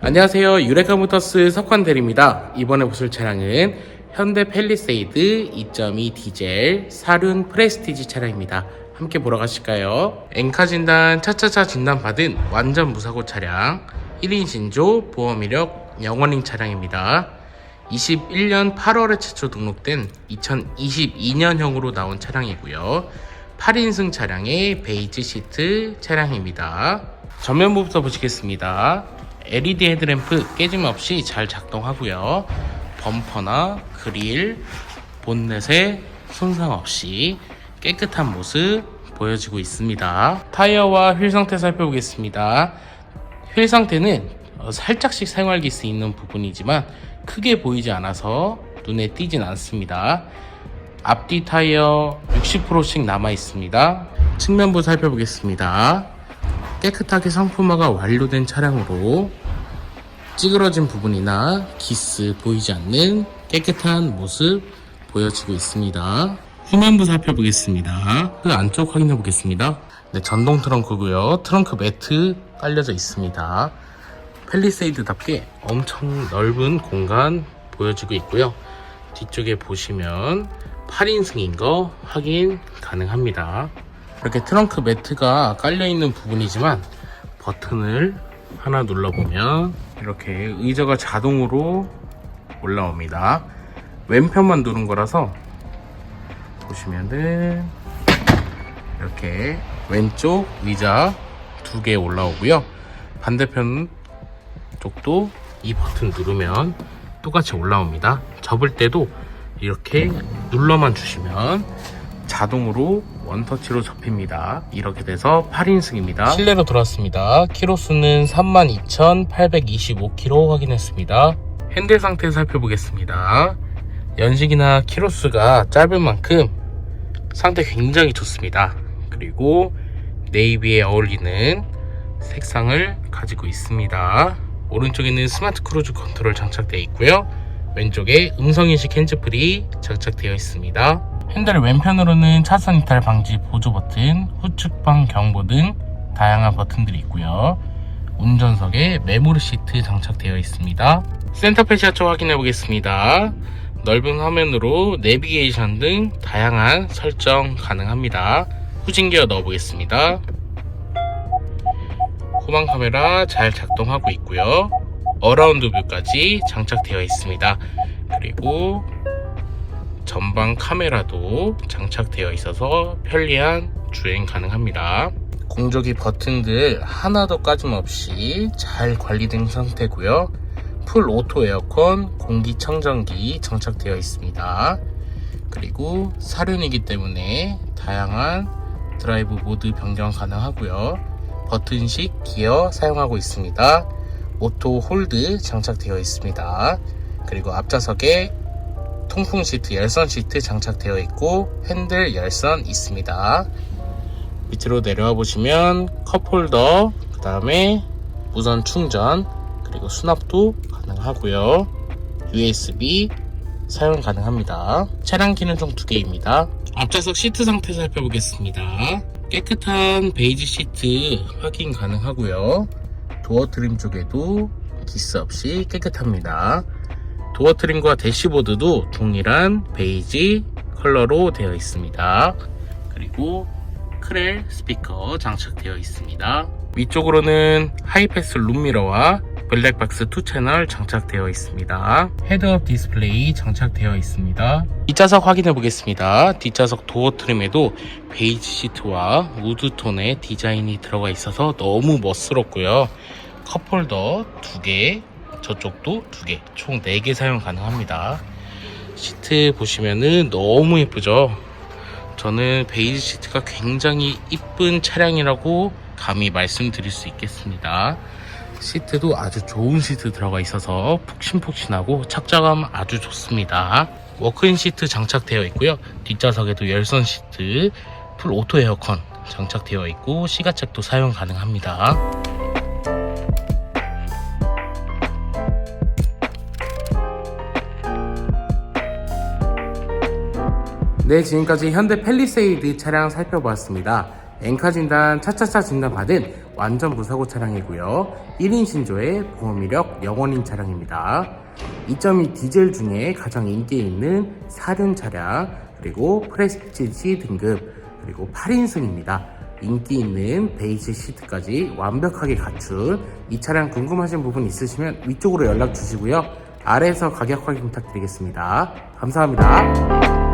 안녕하세요. 유레카 모터스 석환 대리입니다. 이번에 보실 차량은 현대 펠리세이드 2.2 디젤 사륜 프레스티지 차량입니다. 함께 보러 가실까요? 엔카 진단 차차차 진단 받은 완전 무사고 차량 1인 신조 보험 이력 영원링 차량입니다. 21년 8월에 최초 등록된 2022년형으로 나온 차량이고요. 8인승 차량의 베이지 시트 차량입니다. 전면부부터 보시겠습니다. LED 헤드램프 깨짐 없이 잘 작동하고요. 범퍼나 그릴, 본넷에 손상 없이 깨끗한 모습 보여지고 있습니다. 타이어와 휠 상태 살펴보겠습니다. 휠 상태는 어, 살짝씩 사용할 수 있는 부분이지만 크게 보이지 않아서 눈에 띄진 않습니다. 앞뒤 타이어 60%씩 남아 있습니다. 측면부 살펴보겠습니다. 깨끗하게 상품화가 완료된 차량으로 찌그러진 부분이나 기스 보이지 않는 깨끗한 모습 보여지고 있습니다. 후면부 살펴보겠습니다. 그 안쪽 확인해 보겠습니다. 네, 전동 트렁크고요. 트렁크 매트 깔려져 있습니다. 펠리세이드답게 엄청 넓은 공간 보여지고 있고요. 뒤쪽에 보시면 8인승인 거 확인 가능합니다. 이렇게 트렁크 매트가 깔려 있는 부분이지만 버튼을 하나 눌러보면 이렇게 의자가 자동으로 올라옵니다. 왼편만 누른 거라서 보시면은 이렇게 왼쪽 의자 두 개 올라오고요. 반대편 쪽도 이 버튼 누르면 똑같이 올라옵니다. 접을 때도 이렇게 눌러만 주시면 자동으로 원터치로 접힙니다. 이렇게 돼서 8인승입니다. 실내로 돌아왔습니다. 키로수는 32,825km 확인했습니다. 핸들 상태 살펴보겠습니다. 연식이나 키로수가 짧은 만큼 상태 굉장히 좋습니다. 그리고 네이비에 어울리는 색상을 가지고 있습니다. 오른쪽에는 스마트 크루즈 컨트롤 장착되어 있고요. 왼쪽에 음성인식 핸즈프리 장착되어 있습니다. 핸들 왼편으로는 차선 이탈 방지 보조 버튼, 후측방 경보 등 다양한 버튼들이 있고요. 운전석에 메모리 시트 장착되어 있습니다. 센터 패시아초 확인해 보겠습니다. 넓은 화면으로 내비게이션 등 다양한 설정 가능합니다. 후진 기어 넣어 보겠습니다. 후방 카메라 잘 작동하고 있고요. 어라운드 뷰까지 장착되어 있습니다. 그리고 전방 카메라도 장착되어 있어서 편리한 주행 가능합니다. 공조기 버튼들 하나도 까짐없이 잘 관리된 상태고요. 풀 오토 에어컨, 공기청정기 장착되어 있습니다. 그리고 사륜이기 때문에 다양한 드라이브 모드 변경 가능하고요. 버튼식 기어 사용하고 있습니다. 오토 홀드 장착되어 있습니다. 그리고 앞좌석에 통풍 시트, 열선 시트 장착되어 있고 핸들 열선 있습니다. 밑으로 내려와 보시면 컵홀더, 그 다음에 무선 충전, 그리고 수납도 가능하고요. USB 사용 가능합니다. 차량 키는 총두 개입니다. 앞좌석 시트 상태 살펴보겠습니다. 깨끗한 베이지 시트 확인 가능하고요. 도어 트림 쪽에도 기스 없이 깨끗합니다. 도어 트림과 대시보드도 동일한 베이지 컬러로 되어 있습니다. 그리고 크렐 스피커 장착되어 있습니다. 위쪽으로는 하이패스 룸미러와 블랙박스 2 채널 장착되어 있습니다. 헤드업 디스플레이 장착되어 있습니다. 뒷좌석 확인해 보겠습니다. 뒷좌석 도어 트림에도 베이지 시트와 우드톤의 디자인이 들어가 있어서 너무 멋스럽고요. 컵홀더 2개, 저쪽도 2개, 총 4개 사용 가능합니다. 시트 보시면은 너무 예쁘죠? 저는 베이지 시트가 굉장히 이쁜 차량이라고 감히 말씀드릴 수 있겠습니다. 시트도 아주 좋은 시트 들어가 있어서 푹신푹신하고 착자감 아주 좋습니다. 워크인 시트 장착되어 있고요. 뒷좌석에도 열선 시트, 풀 오토 에어컨 장착되어 있고 시가책도 사용 가능합니다. 네, 지금까지 현대 펠리세이드 차량 살펴보았습니다. 엔카 진단 차차차 진단 받은 완전 무사고 차량이고요. 1인 신조의 보험 이력 영원인 차량입니다. 2.2 디젤 중에 가장 인기 있는 4륜 차량, 그리고 프레스티지 등급, 그리고 8인승입니다. 인기 있는 베이지 시트까지 완벽하게 갖춘 이 차량 궁금하신 부분 있으시면 위쪽으로 연락 주시고요. 아래에서 가격 확인 부탁드리겠습니다. 감사합니다.